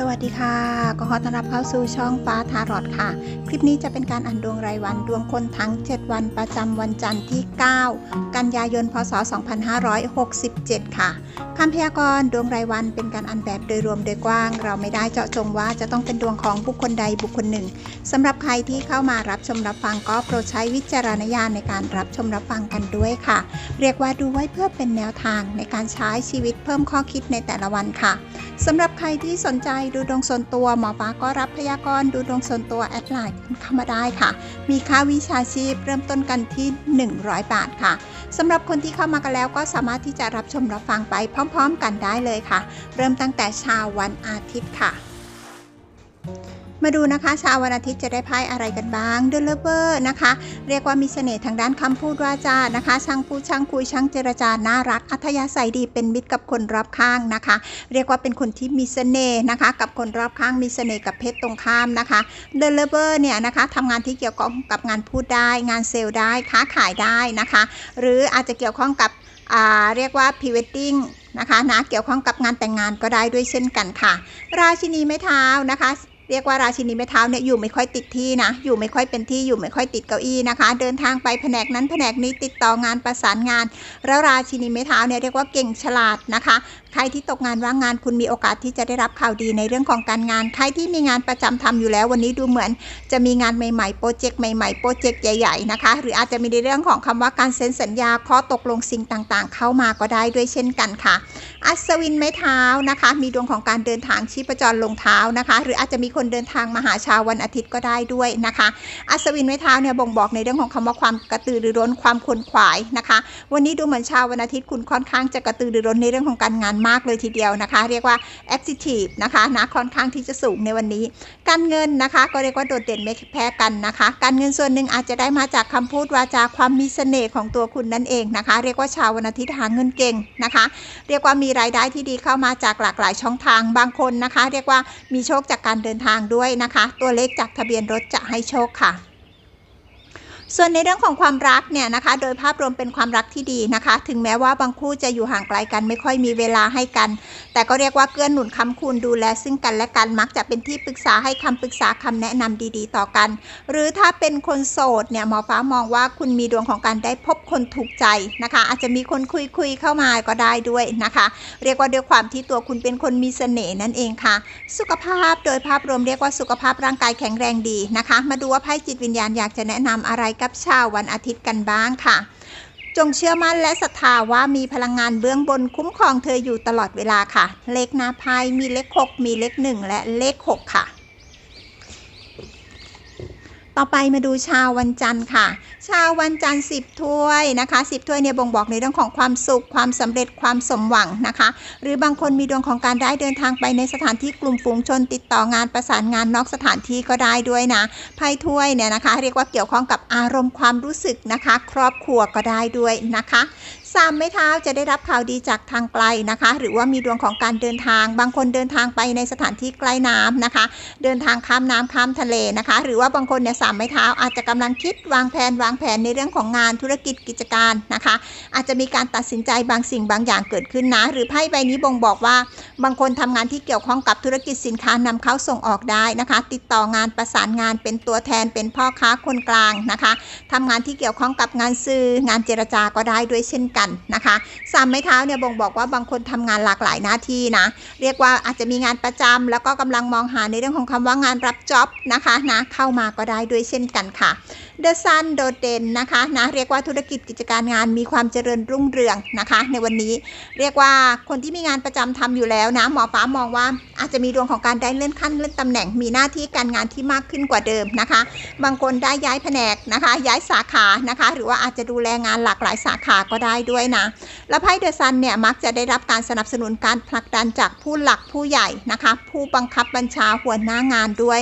สวัสดีค่ะ ก็ขอต้อนรับเข้าสู่ช่องฟ้าทารอดค่ะ คลิปนี้จะเป็นการอ่านดวงรายวันดวงคนทั้ง 7 วันประจำวันจันทร์ที่ 9 กันยายน พศ 2567 ค่ะคำพยากรณ์ดวงรายวันเป็นการอ่านแบบโดยรวมโดยกว้าง เราไม่ได้เจาะจงว่าจะต้องเป็นดวงของบุคคลใดบุคคลหนึ่งสำหรับใครที่เข้ามารับชมรับฟังก็โปรดใช้วิจารณญาณในการรับชมรับฟังกันด้วยค่ะ เรียกว่าดูไว้เพื่อเป็นแนวทางในการใช้ชีวิตเพิ่มข้อคิดในแต่ละวันค่ะสำหรับใครที่สนใจดูดวงส่วนตัวหมอฟ้าก็รับพยากรณ์ดูดวงส่วนตัวแอดไลน์เข้ามาได้ค่ะ มีค่าวิชาชีพเริ่มต้นกันที่ 100 บาทค่ะสำหรับคนที่เข้ามากันแล้วก็สามารถที่จะรับชมรับฟังไปพร้อม ๆ กันได้เลยค่ะ เริ่มตั้งแต่เช้าวันอาทิตย์ค่ะ มาดูนะคะชาววันอาทิตย์จะได้ไพ่อะไรกันบ้างเดลเวอร์นะคะ เรียกว่ามีเสน่ห์ทางด้านคำพูดวาจานะคะ ช่างพูดช่างคุยช่างเจรจาน่ารัก อัธยาศัยดีเป็นมิตรกับคนรอบข้างนะคะ เรียกว่าเป็นคนที่มีเสน่ห์นะคะ กับคนรอบข้างมีเสน่ห์กับเพศตรงข้ามนะคะเดลเวอร์เนี่ยนะคะทำงานที่เกี่ยวข้องกับงานพูดได้ งานเซลล์ได้ค้าขายได้นะคะ หรืออาจจะเกี่ยวข้องกับเรียกว่าพรีเวดดิ้งนะคะนะเกี่ยวข้องกับงานแต่งงานก็ได้ด้วยเช่นกันค่ะ ราชินีไม้เท้านะคะ เรียกว่าราชินีไม้เท้าเนี่ยอยู่ไม่ค่อยติดที่นะ อยู่ไม่ค่อยเป็นที่อยู่ไม่ค่อยติดเก้าอี้นะคะ เดินทางไปแผนกนั้นแผนกนี้ติดต่องานประสานงาน แล้วราชินีไม้เท้าเนี่ยเรียกว่าเก่งฉลาดนะคะใครที่ตกงานว่างงานคุณมีโอกาสที่จะได้รับข่าวดีในเรื่องของการงาน ใครที่มีงานประจำทำอยู่แล้ววันนี้ดูเหมือน จะมีงานใหม่ๆโปรเจกต์ใหม่ๆโปรเจกต์ใหญ่ๆนะคะ หรืออาจจะมีในเรื่องของคำว่าการเซ็นสัญญาข้อตกลงสิ่งต่างๆ เข้ามาก็ได้ด้วยเช่นกันค่ะ อัศวินไม้เท้านะคะ มีดวงของการเดินทางชีพจรลงเท้านะคะ หรืออาจจะมีคนเดินทางมาหาชาววันอาทิตย์ก็ได้ด้วยนะคะ อัศวินไม้เท้าเนี่ยบ่งบอกในเรื่องของคำว่าความกระตือรือร้นความขวนขวายนะคะ วันนี้ดูเหมือนชาววันอาทิตย์คุณค่อนข้างจะกระตือรือร้นในเรื่องของการงานมากเลยทีเดียวนะคะ เรียกว่า active นะคะนะค่อนข้างที่จะสูงในวันนี้ การเงินนะคะ ก็เรียกว่าโดดเด่นไม่แพ้กันนะคะ การเงินส่วนหนึ่งอาจจะได้มาจากคำพูดวาจาความมีเสน่ห์ของตัวคุณนั่นเองนะคะ เรียกว่าชาววันอาทิตย์หาเงินเก่งนะคะ เรียกว่ามีรายได้ที่ดีเข้ามาจากหลากหลายช่องทางบางคนนะคะ เรียกว่ามีโชคจากการเดินทางด้วยนะคะ ตัวเลขจากทะเบียนรถจะให้โชคค่ะ ส่วนในเรื่องของความรักเนี่ยนะคะ โดยภาพรวมเป็นความรักที่ดีนะคะ ถึงแม้ว่าบางคู่จะอยู่ห่างไกลกัน ไม่ค่อยมีเวลาให้กัน แต่ก็เรียกว่าเกื้อหนุนคำคูณดูแลซึ่งกันและกันมักจะเป็นที่ปรึกษาให้คำปรึกษาคำแนะนำดีๆ ต่อกัน หรือถ้าเป็นคนโสดเนี่ยหมอฟ้ามองว่าคุณมีดวงของการได้พบคนถูกใจนะคะ อาจจะมีคนคุยคุยๆเข้ามาก็ได้ด้วยนะคะ เรียกว่าด้วยความที่ตัวคุณเป็นคนมีเสน่ห์นั่นเองค่ะ สุขภาพโดยภาพรวมเรียกว่าสุขภาพร่างกายแข็งแรงดีนะคะ มาดูว่าไพ่จิตวิญญาณอยากจะแนะนำอะไรกับชาววันอาทิตย์กันบ้างค่ะ จงเชื่อมั่นและศรัทธาว่ามีพลังงานเบื้องบนคุ้มครองเธออยู่ตลอดเวลาค่ะ เลขหน้าไพ่มีเลข 6 มีเลข 1 และเลข 6 ค่ะ ต่อไปมาดูชาววันจันทร์ค่ะ ชาววันจันทร์10ถ้วยนะคะ10ถ้วยเนี่ยบ่งบอกในเรื่องของความสุข ความสำเร็จความสมหวังนะคะ หรือบางคนมีดวงของการได้เดินทางไปในสถานที่กลุ่มฝูงชนติดต่องานประสานงานนอกสถานที่ก็ได้ด้วยนะไพ่ถ้วยเนี่ยนะคะ เรียกว่าเกี่ยวข้องกับอารมณ์ความรู้สึกนะคะ ครอบครัวก็ได้ด้วยนะคะ สามไม้เท้าจะได้รับข่าวดีจากทางไกลนะคะ หรือว่ามีดวงของการเดินทาง บางคนเดินทางไปในสถานที่ใกล้น้ำนะคะ เดินทางข้ามน้ำข้ามทะเลนะคะ หรือว่าบางคนเนี่ยสามไม้เท้าอาจจะกำลังคิดวางแผนวางแผนในเรื่องของงานธุรกิจกิจการนะคะ อาจจะมีการตัดสินใจบางสิ่งบางอย่างเกิดขึ้นนะ หรือไพ่ใบนี้บ่งบอกว่า บางคนทำงานที่เกี่ยวข้องกับธุรกิจสินค้านำเข้าส่งออกได้นะคะ ติดต่องานประสานงานเป็นตัวแทนเป็นพ่อค้าคนกลางนะคะทำงานที่เกี่ยวข้องกับงานซื้องานเจรจาก็ได้ด้วยเช่นกันนะคะสามไม้เท้าเนี่ยบ่งบอกว่าบางคนทำงานหลากหลายหน้าที่นะ เรียกว่าอาจจะมีงานประจำแล้วก็กำลังมองหาในเรื่องของคำว่างานรับจ็อบนะคะนะเข้ามาก็ได้ด้วยเช่นกันค่ะเดอะซันโดดเด่นนะคะนะเรียกว่าธุรกิจกิจการงานมีความเจริญรุ่งเรืองนะคะ ในวันนี้เรียกว่าคนที่มีงานประจำทำอยู่แล้วนะหมอฟ้ามองว่าอาจจะมีดวงของการได้เลื่อนขั้นเลื่อนตำแหน่งมีหน้าที่การงานที่มากขึ้นกว่าเดิมนะคะ บางคนได้ย้ายแผนกนะคะ ย้ายสาขานะคะ หรือว่าอาจจะดูแลงานหลากหลายสาขาก็ได้ด้วยนะ และไพ่เดอะซันเนี่ยมักจะได้รับการสนับสนุนการผลักดันจากผู้หลักผู้ใหญ่นะคะ ผู้บังคับบัญชาหัวหน้างานด้วย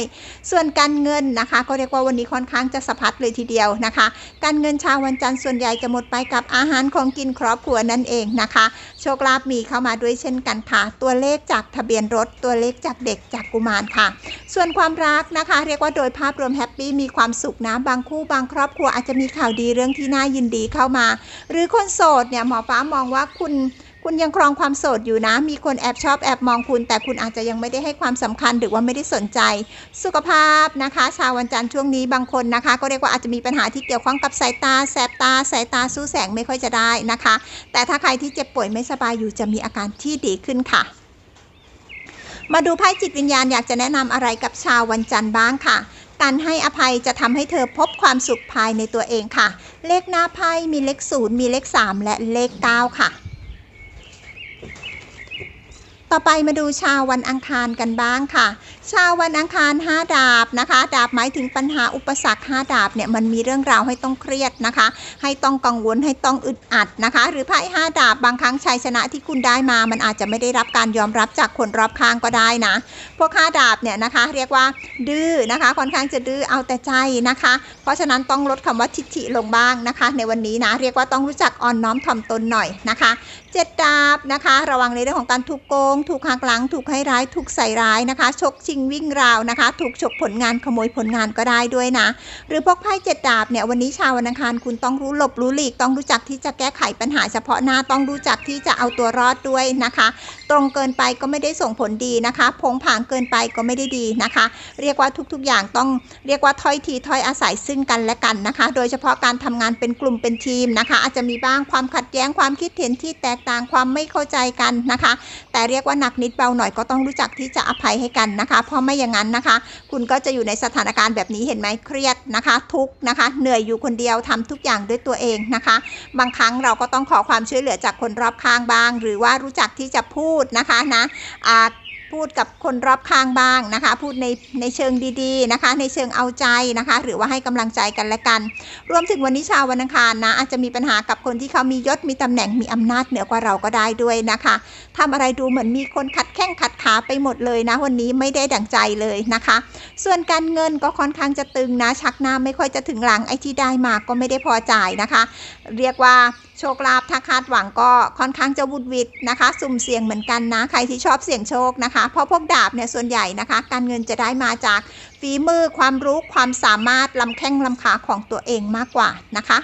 ส่วนการเงินนะคะ ก็เรียกว่าวันนี้ค่อนข้างจะสะพัดเลยทีเดียวนะคะ การเงินชาววันจันทร์ส่วนใหญ่จะหมดไปกับอาหารของกินครอบครัวนั่นเองนะคะ โชคลาภมีเข้ามาด้วยเช่นกันค่ะ ตัวเลขจากทะเบียนรถตัวเลขจากเด็กจากกุมารค่ะ ส่วนความรักนะคะ เรียกว่าโดยภาพรวมแฮปปี้มีความสุขนะบางคู่บางครอบครัวอาจจะมีข่าวดีเรื่องที่น่ายินดีเข้ามา หรือคนโสดเนี่ยหมอฟ้ามองว่าคุณคุณยังครองความโสดอยู่นะ มีคนแอบชอบแอบมองคุณ แต่คุณอาจจะยังไม่ได้ให้ความสำคัญหรือว่าไม่ได้สนใจ สุขภาพนะคะ ชาววันจันทร์ช่วงนี้บางคนนะคะ ก็เรียกว่าอาจจะมีปัญหาที่เกี่ยวข้องกับสายตา แสบตา สายตาสู้แสงไม่ค่อยจะได้นะคะ แต่ถ้าใครที่เจ็บป่วยไม่สบายอยู่จะมีอาการที่ดีขึ้นค่ะ มาดูไพ่จิตวิญญาณอยากจะแนะนำอะไรกับชาววันจันทร์บ้างค่ะ การให้อภัยจะทำให้เธอพบความสุขภายในตัวเองค่ะ เลขหน้าไพ่มีเลขศูนย์มีเลขสามและเลขเก้าค่ะ ต่อไปมาดูชาววันอังคารกันบ้างค่ะ ชาววันอังคาร 5 ดาบนะคะ ดาบหมายถึงปัญหาอุปสรรค 5 ดาบเนี่ยมันมีเรื่องราวให้ต้องเครียดนะคะ ให้ต้องกังวลให้ต้องอึดอัดนะคะ หรือไพ่5ดาบบางครั้งชัยชนะที่คุณได้มา มันอาจจะไม่ได้รับการยอมรับจากคนรอบข้างก็ได้นะ พวก5ดาบเนี่ยนะคะ เรียกว่าดื้อนะคะค่อนข้างจะดื้อเอาแต่ใจนะคะ เพราะฉะนั้นต้องลดคำว่าทิฐิลงบ้างนะคะ ในวันนี้นะเรียกว่าต้องรู้จักอ่อนน้อมถ่อมตนหน่อยนะคะเจ็ดดาบนะคะ ระวังในเรื่องของการถูกโกง ถูกหักหลัง ถูกให้ร้าย ถูกใส่ร้ายนะคะชกชิงวิ่งราวนะคะ ถูกฉกผลงานขโมยผลงานก็ได้ด้วยนะ หรือพวกไพ่เจ็ดดาบเนี่ยวันนี้ชาววันอังคารคุณต้องรู้หลบรู้หลีกต้องรู้จักที่จะแก้ไขปัญหาเฉพาะหน้าต้องรู้จักที่จะเอาตัวรอดด้วยนะคะตรงเกินไปก็ไม่ได้ส่งผลดีนะคะพงผางเกินไปก็ไม่ได้ดีนะคะ เรียกว่าทุกๆอย่างต้องเรียกว่าถ้อยทีถ้อยอาศัยซึ่งกันและกันนะคะ โดยเฉพาะการทำงานเป็นกลุ่มเป็นทีมนะคะ อาจจะมีบ้างความขัดแย้งความคิดเห็นที่แตกต่างความไม่เข้าใจกันนะคะ แต่เรียกว่าหนักนิดเบาหน่อยก็ต้องรู้จักที่จะอภัยให้กันนะคะ เพราะไม่อย่างนั้นนะคะ คุณก็จะอยู่ในสถานการณ์แบบนี้เห็นไหมเครียดนะคะ ทุกนะคะ เหนื่อยอยู่คนเดียวทำทุกอย่างด้วยตัวเองนะคะ บางครั้งเราก็ต้องขอความช่วยเหลือจากคนรอบข้างบ้าง หรือว่ารู้จักที่จะพูดดนะคะนะพูดกับคนรอบข้างบ้างนะคะ พูดในในเชิงดีๆนะคะ ในเชิงเอาใจนะคะ หรือว่าให้กำลังใจกันและกัน รวมถึงวันนี้ชาววันอังคารนะ อาจจะมีปัญหากับคนที่เขามียศมีตำแหน่งมีอำนาจเหนือกว่าเราก็ได้ด้วยนะคะทำอะไรดูเหมือนมีคนขัดแข้งขัดขาไปหมดเลยนะ วันนี้ไม่ได้ดั่งใจเลยนะคะ ส่วนการเงินก็ค่อนข้างจะตึงนะ ชักหน้าไม่ค่อยจะถึงหลังไอ้ที่ได้มาก็ไม่ได้พอจ่ายนะคะ เรียกว่า โชคลาภถ้าคาดหวังก็ค่อนข้างจะวุดวิดนะคะ สุ่มเสี่ยงเหมือนกันนะ ใครที่ชอบเสี่ยงโชคนะคะ เพราะพวกดาบเนี่ยส่วนใหญ่นะคะ การเงินจะได้มาจากฝีมือความรู้ความสามารถลำแข้งลำขาของตัวเองมากกว่านะคะ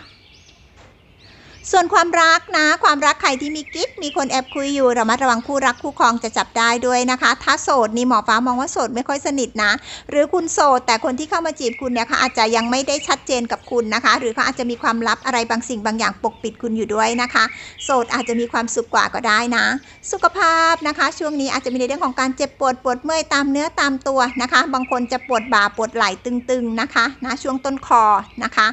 ส่วนความรักนะ ความรักใครที่มีกิ๊กมีคนแอบคุยอยู่ระมัดระวังคู่รักคู่ครองจะจับได้ด้วยนะคะ ถ้าโสดนี่หมอฟ้ามองว่าโสดไม่ค่อยสนิทนะ หรือคุณโสด แต่คนที่เข้ามาจีบคุณเนี่ยค่ะอาจจะยังไม่ได้ชัดเจนกับคุณนะคะ หรือเขาอาจจะมีความลับอะไรบางสิ่งบางอย่างปกปิดคุณอยู่ด้วยนะคะ โสดอาจจะมีความสุขกว่าก็ได้นะ สุขภาพนะคะ ช่วงนี้อาจจะมีในเรื่องของการเจ็บปวดปวดเมื่อยตามเนื้อตามตัวนะคะ บางคนจะปวดบ่าปวดไหล่ตึงๆนะคะนะช่วงต้นคอนะคะ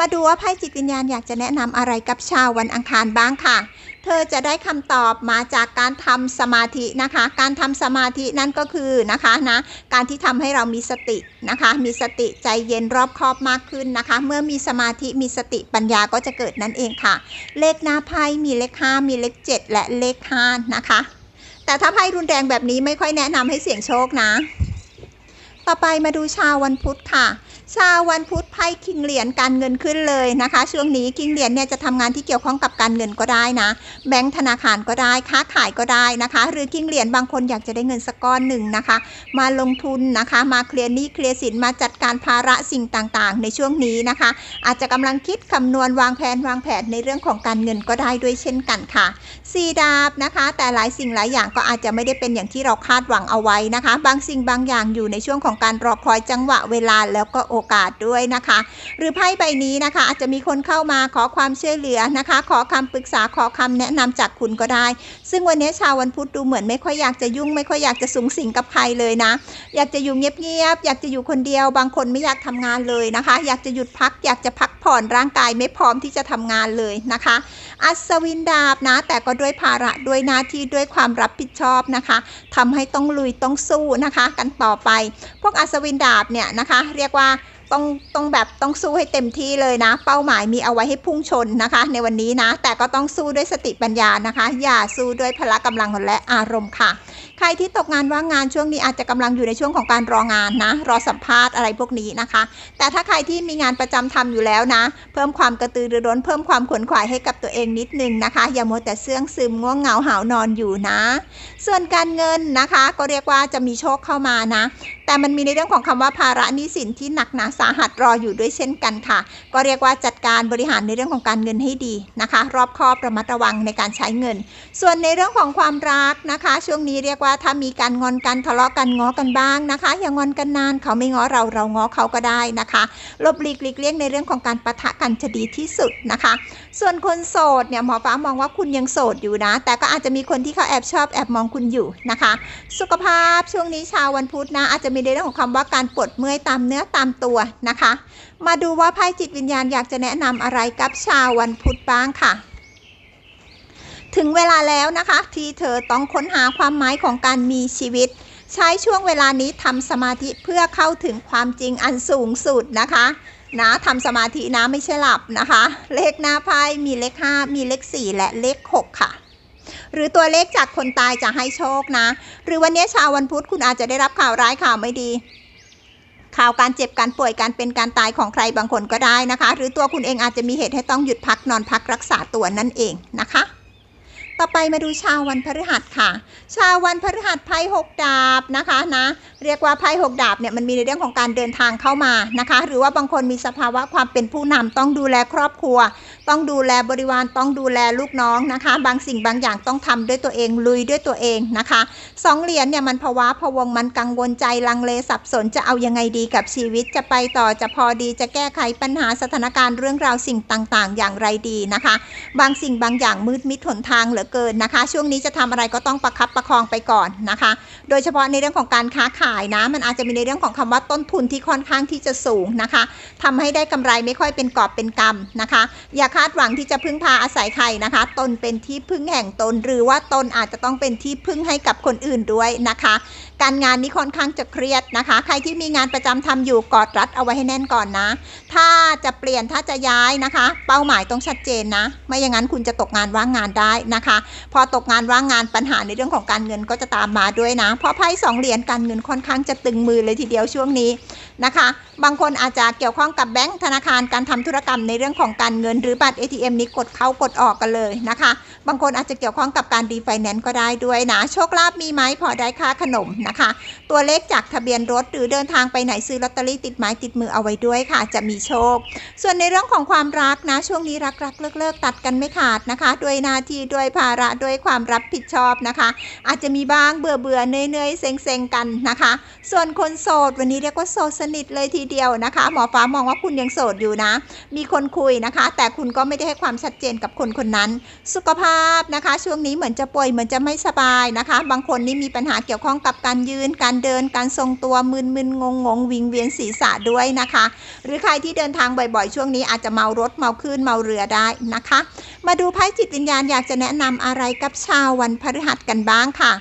มาดูว่าไพ่จิตวิญญาณอยากจะแนะนำอะไรกับชาววันอังคารบ้างค่ะ เธอจะได้คำตอบมาจากการทำสมาธินะคะ การทำสมาธินั่นก็คือนะคะนะการที่ทำให้เรามีสตินะคะ มีสติใจเย็นรอบคอบมากขึ้นนะคะ เมื่อมีสมาธิมีสติปัญญาก็จะเกิดนั่นเองค่ะ เลขหน้าไพ่มีเลข5มีเลข 7 และเลข5นะคะ แต่ถ้าไพ่รุนแรงแบบนี้ไม่ค่อยแนะนำให้เสี่ยงโชคนะ ต่อไปมาดูชาววันพุธค่ะ ชาววันพุธไพ่คิงเหรียญการเงินขึ้นเลยนะคะ ช่วงนี้คิงเหรียญเนี่ยจะทำงานที่เกี่ยวข้องกับการเงินก็ได้นะ แบงก์ธนาคารก็ได้ค้าขายก็ได้นะคะ หรือคิงเหรียญบางคนอยากจะได้เงินสักก้อนหนึ่งนะคะ มาลงทุนนะคะ มาเคลียร์หนี้เคลียร์สินมาจัดการภาระสิ่งต่างๆ ในช่วงนี้นะคะ อาจจะกำลังคิดคำนวณวางแผนวางแผนในเรื่องของการเงินก็ได้ด้วยเช่นกันค่ะสีดาบนะคะ แต่หลายสิ่งหลายอย่างก็อาจจะไม่ได้เป็นอย่างที่เราคาดหวังเอาไว้นะคะ บางสิ่งบางอย่างอยู่ในช่วงของการรอคอยจังหวะเวลาแล้วก็โอกาสด้วยนะคะ หรือไพ่ใบนี้นะคะ อาจจะมีคนเข้ามาขอความช่วยเหลือนะคะ ขอคำปรึกษาขอคำแนะนำจากคุณก็ได้ ซึ่งวันนี้ชาววันพุธดูเหมือนไม่ค่อยอยากจะยุ่งไม่ค่อยอยากจะสูงสิงกับใครเลยนะ อยากจะอยู่เงียบๆอยากจะอยู่คนเดียว บางคนไม่อยากทำงานเลยนะคะ อยากจะหยุดพักอยากจะพักผ่อนร่างกายไม่พร้อมที่จะทำงานเลยนะคะ อัศวินดาบนะแต่ก็ด้วยภาระด้วยหน้าที่ด้วยความรับผิดชอบนะคะทำให้ต้องลุยต้องสู้นะคะ กันต่อไป พวกอัศวินดาบเนี่ยนะคะ เรียกว่าต้องต้องแบบต้องสู้ให้เต็มที่เลยนะ เป้าหมายมีเอาไว้ให้พุ่งชนนะคะ ในวันนี้นะ แต่ก็ต้องสู้ด้วยสติปัญญานะคะ อย่าสู้ด้วยพละกำลังและอารมณ์ค่ะ ใครที่ตกงานว่างงานช่วงนี้อาจจะกำลังอยู่ในช่วงของการรองานนะ รอสัมภาษณ์อะไรพวกนี้นะคะ แต่ถ้าใครที่มีงานประจำทำอยู่แล้วนะ เพิ่มความกระตือรือร้น เพิ่มความขวนขวายให้กับตัวเองนิดนึงนะคะ อย่ามัวแต่เสื่องซึมง่วงเหงาหาวนอนอยู่นะ ส่วนการเงินนะคะ ก็เรียกว่าจะมีโชคเข้ามานะ แต่มันมีในเรื่องของคำว่าภาระหนี้สินที่หนักหนาสาหัสรออยู่ด้วยเช่นกันค่ะ ก็เรียกว่าจัดการบริหารในเรื่องของการเงินให้ดีนะคะ รอบคอบระมัดระวังในการใช้เงิน ส่วนในเรื่องของความรักนะคะ ช่วงนี้เรียกว่าถ้ามีการงอนกันทะเลาะกันง้อกันบ้างนะคะ อย่างงอนกันนานเขาไม่ง้อเราเราง้อเขาก็ได้นะคะลบหลีกหลีกเลี่ยงในเรื่องของการปะทะกันจะดีที่สุดนะคะ ส่วนคนโสดเนี่ยหมอฟ้ามองว่าคุณยังโสดอยู่นะ แต่ก็อาจจะมีคนที่เขาแอบชอบแอบมองคุณอยู่นะคะ สุขภาพช่วงนี้ชาววันพุธนะ อาจจะมีในเรื่องของคำว่าการปวดเมื่อยตามเนื้อตามตัวนะคะ มาดูว่าไพ่จิตวิญญาณอยากจะแนะนำอะไรกับชาววันพุธบ้างค่ะ ถึงเวลาแล้วนะคะ ที่เธอต้องค้นหาความหมายของการมีชีวิต ใช้ช่วงเวลานี้ทำสมาธิเพื่อเข้าถึงความจริงอันสูงสุดนะคะนะทำสมาธินะไม่ใช่หลับนะคะ เลขหน้าไพ่มีเลข 5 มีเลข 4 และเลข 6 ค่ะ หรือตัวเลขจากคนตายจะให้โชคนะ หรือวันนี้ชาววันพุธคุณอาจจะได้รับข่าวร้ายข่าวไม่ดี ข่าวการเจ็บการป่วยการเป็นการตายของใครบางคนก็ได้นะคะ หรือตัวคุณเองอาจจะมีเหตุให้ต้องหยุดพักนอนพักรักษาตัวนั่นเองนะคะ ต่อไปมาดูชาววันพฤหัสค่ะ ชาววันพฤหัสไพ่หกดาบนะคะนะ เรียกว่าไพ่หกดาบเนี่ยมันมีในเรื่องของการเดินทางเข้ามานะคะ หรือว่าบางคนมีสภาวะความเป็นผู้นำต้องดูแลครอบครัว ต้องดูแลบริวารต้องดูแลลูกน้องนะคะ บางสิ่งบางอย่างต้องทำด้วยตัวเองลุยด้วยตัวเองนะคะสองเหรียญเนี่ยมันภาวะพวงมันกังวลใจลังเลสับสนจะเอายังไงดีกับชีวิตจะไปต่อจะพอดีจะแก้ไขปัญหาสถานการณ์เรื่องราวสิ่งต่างๆ อย่างไรดีนะคะ บางสิ่งบางอย่างมืดมิดหนทางเหลือเกินนะคะ ช่วงนี้จะทำอะไรก็ต้องประคับประคองไปก่อนนะคะ โดยเฉพาะในเรื่องของการค้าขายนะ มันอาจจะมีในเรื่องของคำว่าต้นทุนที่ค่อนข้างที่จะสูงนะคะทำให้ได้กำไรไม่ค่อยเป็นกอบเป็นกำนะคะ อย่าคาดหวังที่จะพึ่งพาอาศัยใครนะคะ ตนเป็นที่พึ่งแห่งตน หรือว่าตนอาจจะต้องเป็นที่พึ่งให้กับคนอื่นด้วยนะคะ การงานนี้ค่อนข้างจะเครียดนะคะ ใครที่มีงานประจำทำอยู่กอดรัดเอาไว้ให้แน่นก่อนนะ ถ้าจะเปลี่ยนถ้าจะย้ายนะคะ เป้าหมายต้องชัดเจนนะ ไม่อย่างนั้นคุณจะตกงานว่างงานได้นะคะพอตกงานว่างงานปัญหาในเรื่องของการเงินก็จะตามมาด้วยนะ เพราะไพ่สองเหรียญการเงินค่อนข้างจะตึงมือเลยทีเดียวช่วงนี้นะคะ บางคนอาจจะเกี่ยวข้องกับแบงก์ธนาคารการทำธุรกรรมในเรื่องของการเงินหรือบัตร ATM นี้กดเข้ากดออกกันเลยนะคะ บางคนอาจจะเกี่ยวข้องกับการดีไฟแนนซ์ก็ได้ด้วยนะ โชคลาภมีไหมพอได้ค่าขนมนะคะ ตัวเลขจากทะเบียนรถหรือเดินทางไปไหนซื้อลอตเตอรี่ติดไม้ติดมือเอาไว้ด้วยค่ะ จะมีโชค ส่วนในเรื่องของความรักนะ ช่วงนี้รักรักเลิกเลิกตัดกันไม่ขาดนะคะ ด้วยหน้าที่ด้วยภาระด้วยความรับผิดชอบนะคะ อาจจะมีบ้างเบื่อเบื่อเนื่อยเนื่อยเซ็งเซ็งกันนะคะ ส่วนคนโสดวันนี้เรียกว่าโสดสนิทเลยทีเดียวนะคะ หมอฟ้ามองว่าคุณยังโสดอยู่นะ มีคนคุยนะคะ แต่คุณก็ไม่ได้ให้ความชัดเจนกับคนคนนั้น สุขภาพนะคะ ช่วงนี้เหมือนจะป่วยเหมือนจะไม่สบายนะคะ บางคนนี่มีปัญหาเกี่ยวข้องกับการยืน การเดิน การทรงตัวมึนมึนงงงวิงเวียนศีรษะด้วยนะคะ หรือใครที่เดินทางบ่อยๆ ช่วงนี้อาจจะเมารถเมาคลื่นเมาเรือได้นะคะ มาดูไพ่จิตวิญญาณอยากจะแนะนำอะไรกับชาววันพฤหัสกันบ้างค่ะ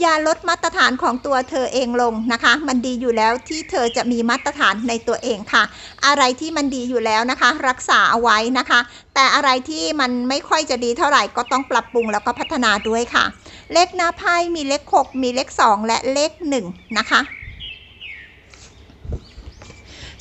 อย่าลดมาตรฐานของตัวเธอเองลงนะคะ มันดีอยู่แล้วที่เธอจะมีมาตรฐานในตัวเองค่ะ อะไรที่มันดีอยู่แล้วนะคะ รักษาเอาไว้นะคะ แต่อะไรที่มันไม่ค่อยจะดีเท่าไหร่ก็ต้องปรับปรุงแล้วก็พัฒนาด้วยค่ะ เลขหน้าไพ่มีเลข 6 มีเลข 2 และเลข1นะคะ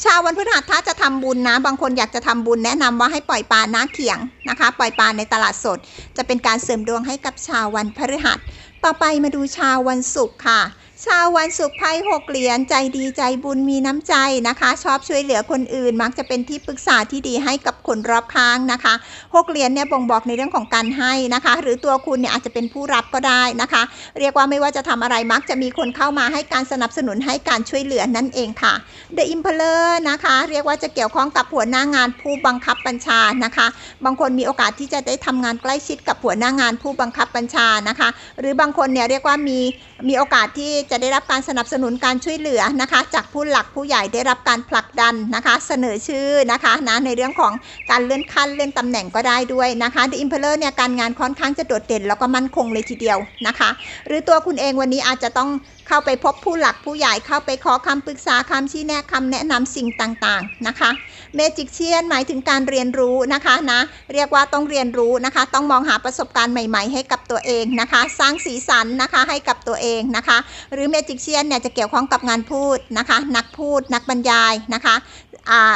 ชาววันพฤหัสถ้าจะทำบุญนะ บางคนอยากจะทำบุญแนะนำว่าให้ปล่อยปลาหน้าเขียงนะคะ ปล่อยปลาในตลาดสด จะเป็นการเสริมดวงให้กับชาววันพฤหัส ต่อไปมาดูชาววันศุกร์ค่ะ ชาววันศุกร์ไพ่หกเหรียญใจดีใจบุญมีน้ำใจนะคะ ชอบช่วยเหลือคนอื่น มักจะเป็นที่ปรึกษาที่ดีให้กับคนรอบข้างนะคะหกเหรียญเนี่ยบ่งบอกในเรื่องของการให้นะคะ หรือตัวคุณเนี่ยอาจจะเป็นผู้รับก็ได้นะคะ เรียกว่าไม่ว่าจะทำอะไรมักจะมีคนเข้ามาให้การสนับสนุนให้การช่วยเหลือนั่นเองค่ะ The Impaler นะคะ เรียกว่าจะเกี่ยวข้องกับหัวหน้างานผู้บังคับบัญชานะคะ บางคนมีโอกาสที่จะได้ทำงานใกล้ชิดกับหัวหน้างานผู้บังคับบัญชานะคะ หรือบางคนเนี่ยเรียกว่ามีมีโอกาสที่จะได้รับการสนับสนุนการช่วยเหลือนะคะ จากผู้หลักผู้ใหญ่ได้รับการผลักดันนะคะ เสนอชื่อนะคะนะในเรื่องของการเลื่อนขั้นเลื่อนตำแหน่งก็ได้ด้วยนะคะ The Impaler เนี่ยการงานค่อนข้างจะโดดเด่นแล้วก็มั่นคงเลยทีเดียวนะคะ หรือตัวคุณเองวันนี้อาจจะต้องเข้าไปพบผู้หลักผู้ใหญ่เข้าไปขอคำปรึกษาคำชี้แนะคำแนะนำสิ่งต่างๆนะคะเมจิกเชียนหมายถึงการเรียนรู้นะคะนะเรียกว่าต้องเรียนรู้นะคะ ต้องมองหาประสบการณ์ใหม่ ๆ ให้กับตัวเองนะคะ สร้างสีสันนะคะให้กับตัวเองนะคะหรือือเมจิกเชียนเนี่ยจะเกี่ยวข้องกับงานพูดนะคะ นักพูดนักบรรยายนะคะ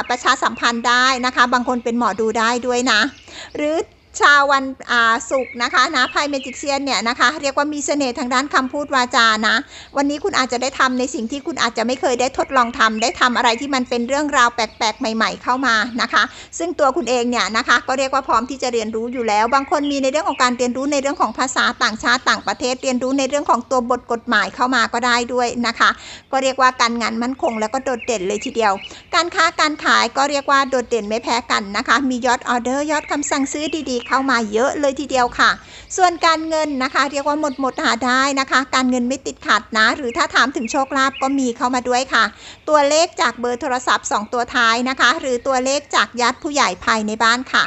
ประชาสัมพันธ์ได้นะคะ บางคนเป็นหมอดูได้ด้วยนะ หรือ ชาววันศุกร์นะคะนะไพ่เมจิกเซียนเนี่ยนะคะเรียกว่ามีเสน่ห์ทางด้านคำพูดวาจานะ วันนี้คุณอาจจะได้ทำในสิ่งที่คุณอาจจะไม่เคยได้ทดลองทำได้ทำอะไรที่มันเป็นเรื่องราวแปลกๆ ใหม่ ๆ เข้ามานะคะ ซึ่งตัวคุณเองเนี่ยนะคะก็เรียกว่าพร้อมที่จะเรียนรู้อยู่แล้ว บางคนมีในเรื่องของการเรียนรู้ในเรื่องของภาษาต่างชาติต่างประเทศเรียนรู้ในเรื่องของตัวบทกฎหมายเข้ามาก็ได้ด้วยนะคะ ก็เรียกว่าการงานมั่นคงแล้วก็โดดเด่นเลยทีเดียว การค้าการขายก็เรียกว่าโดดเด่นไม่แพ้กันนะคะ มียอดออเดอร์ยอดคำสั่งซื้อดีๆเข้ามาเยอะเลยทีเดียวค่ะ ส่วนการเงินนะคะ เรียกว่าหมดหมดหาได้นะคะ การเงินไม่ติดขัดนะ หรือถ้าถามถึงโชคลาภก็มีเข้ามาด้วยค่ะ ตัวเลขจากเบอร์โทรศัพท์ 2 ตัวท้ายนะคะ หรือตัวเลขจากญาติผู้ใหญ่ภายในบ้านค่ะ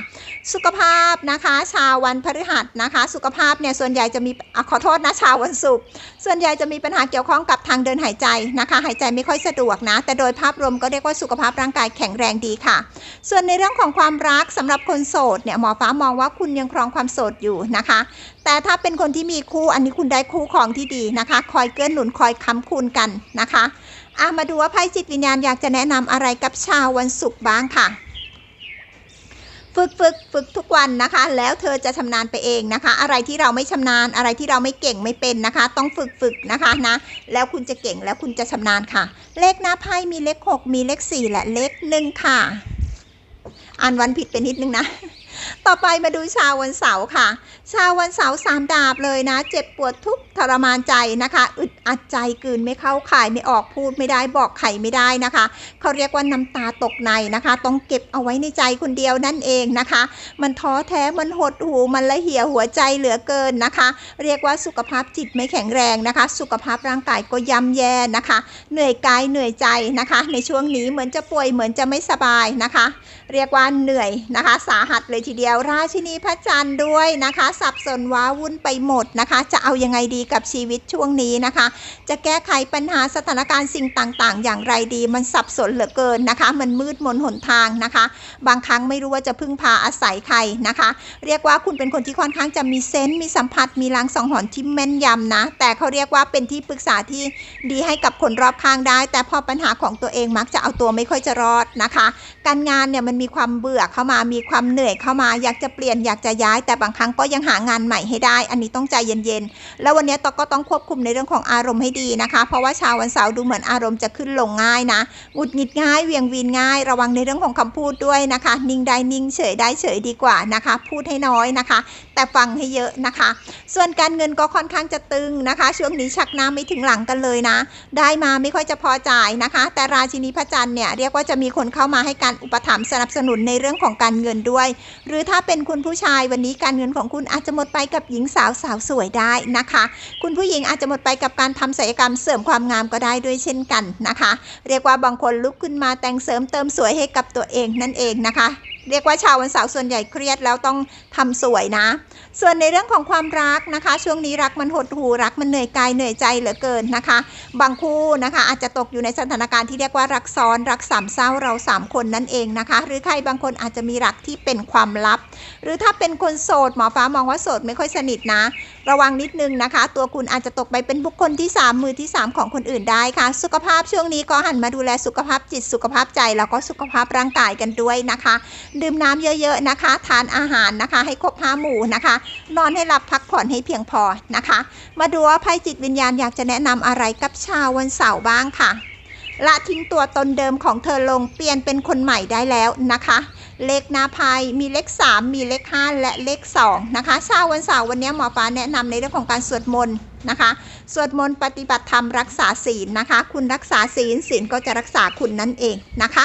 สุขภาพนะคะ ชาววันพฤหัสนะคะ สุขภาพเนี่ยส่วนใหญ่จะมีอขอโทษนะชาววันศุกร์ส่วนใหญ่จะมีปัญหาเกี่ยวข้องกับทางเดินหายใจนะคะ หายใจไม่ค่อยสะดวกนะ แต่โดยภาพรวมก็เรียกว่าสุขภาพร่างกายแข็งแรงดีค่ะ ส่วนในเรื่องของความรักสำหรับคนโสดเนี่ยหมอฟ้ามองว่าคุณยังครองความโสดอยู่นะคะ แต่ถ้าเป็นคนที่มีคู่อันนี้คุณได้คู่ครองที่ดีนะคะ คอยเกื้อหนุนคอยค้ำคูณกันนะคะ อะมาดูว่าไพ่จิตวิญญาณอยากจะแนะนำอะไรกับชาววันศุกร์บ้างค่ะ ฝึกฝึกฝึกทุกวันนะคะ แล้วเธอจะชำนาญไปเองนะคะ อะไรที่เราไม่ชำนาญอะไรที่เราไม่เก่งไม่เป็นนะคะ ต้องฝึกฝึกนะคะนะ แล้วคุณจะเก่งแล้วคุณจะชำนาญค่ะ เลขหน้าไพ่มีเลข 6 มีเลข 4 และเลข1ค่ะ อ่านวันผิดไปนิดนึงนะ ต่อไปมาดูชาววันเสาร์ค่ะ ชาววันเสาร์สามดาบเลยนะ เจ็บปวดทุกทรมานใจนะคะ อึดอัดใจกืนไม่เข้าขายไม่ออกพูดไม่ได้บอกไข่ไม่ได้นะคะเขาเรียกว่าน้ำตาตกในนะคะ ต้องเก็บเอาไว้ในใจคนเดียวนั่นเองนะคะ มันท้อแท้มันหดหูมันละเหี่ยหัวใจเหลือเกินนะคะ เรียกว่าสุขภาพจิตไม่แข็งแรงนะคะ สุขภาพร่างกายก็ย่ำแย่นะคะ เหนื่อยกายเหนื่อยใจนะคะ ในช่วงนี้เหมือนจะป่วยเหมือนจะไม่สบายนะคะ เรียกว่าเหนื่อยนะคะ สาหัสเลยทีเดียวราชินีพระจันทร์ด้วยนะคะ สับสนว้าวุ่นไปหมดนะคะ จะเอายังไงดีกับชีวิตช่วงนี้นะคะ จะแก้ไขปัญหาสถานการณ์สิ่งต่างๆ อย่างไรดีมันสับสนเหลือเกินนะคะ มันมืดมนหนทางนะคะ บางครั้งไม่รู้ว่าจะพึ่งพาอาศัยใครนะคะ เรียกว่าคุณเป็นคนที่ค่อนข้างจะมีเซนส์มีสัมผัสมีลางสังหรณ์ที่แม่นยำนะ แต่เขาเรียกว่าเป็นที่ปรึกษาที่ดีให้กับคนรอบข้างได้ แต่พอปัญหาของตัวเองมักจะเอาตัวไม่ค่อยจะรอดนะคะ การงานเนี่ยมันมีความเบื่อเข้ามามีความเหนื่อยเข้ามาอยากจะเปลี่ยนอยากจะย้าย แต่บางครั้งก็ยังหางานใหม่ให้ได้ อันนี้ต้องใจเย็นๆ แล้ววันนี้ตอก็ต้องควบคุมในเรื่องของอารมณ์ให้ดีนะคะ เพราะว่าชาววันเสาร์ดูเหมือนอารมณ์จะขึ้นลงง่ายนะหงุดหงิดง่ายเวียงวีนง่าย ระวังในเรื่องของคำพูดด้วยนะคะ นิ่งได้นิ่งเฉยได้เฉยดีกว่านะคะ พูดให้น้อยนะคะ แต่ฟังให้เยอะนะคะ ส่วนการเงินก็ค่อนข้างจะตึงนะคะ ช่วงนี้ชักหน้าไม่ถึงหลังกันเลยนะ ได้มาไม่ค่อยจะพอจ่ายนะคะ แต่ราชินีพระจันทร์เนี่ยเรียกว่าจะมีคนเข้ามาให้การอุปถัมภ์สนับสนุนในเรื่องของการเงินด้วยหรือถ้าเป็นคุณผู้ชายวันนี้การเงินของคุณอาจจะหมดไปกับหญิงสาวสาวสวยได้นะคะ คุณผู้หญิงอาจจะหมดไปกับการทำศัลยกรรมเสริมความงามก็ได้ด้วยเช่นกันนะคะ เรียกว่าบางคนลุกขึ้นมาแต่งเสริมเติมสวยให้กับตัวเองนั่นเองนะคะ เรียกว่าชาววันเสาร์ส่วนใหญ่เครียดแล้วต้องทำสวยนะ ส่วนในเรื่องของความรักนะคะ ช่วงนี้รักมันหดหูรักมันเหนื่อยกายเหนื่อยใจเหลือเกินนะคะ บางคู่นะคะอาจจะตกอยู่ในสถานการณ์ที่เรียกว่ารักซ้อนรักสามเศร้าเราสามคนนั่นเองนะคะ หรือใครบางคนอาจจะมีรักที่เป็นความลับ หรือถ้าเป็นคนโสดหมอฟ้ามองว่าโสดไม่ค่อยสนิทนะ ระวังนิดนึงนะคะ ตัวคุณอาจจะตกไปเป็นบุคคลที่ 3 มือที่ 3 ของคนอื่นได้ค่ะ สุขภาพช่วงนี้ก็หันมาดูแลสุขภาพจิตสุขภาพใจแล้วก็สุขภาพร่างกายกันด้วยนะคะดื่มน้ำเยอะ ๆนะคะ ทานอาหารนะคะ ให้ครบห้าหมู่นะคะ นอนให้หลับพักผ่อนให้เพียงพอนะคะ มาดูว่าไพ่จิตวิญญาณอยากจะแนะนำอะไรกับชาววันเสาร์บ้างค่ะละทิ้งตัวตนเดิมของเธอลงเปลี่ยนเป็นคนใหม่ได้แล้วนะคะ เลขหน้าไพ่มีเลข 3 มีเลข 5 และเลข 2 นะคะชาววันเสาร์วันนี้หมอฟ้าแนะนำในเรื่องของการสวดมนต์นะคะ สวดมนต์ปฏิบัติธรรมรักษาศีลนะคะ คุณรักษาศีลศีลก็จะรักษาคุณนั่นเองนะคะ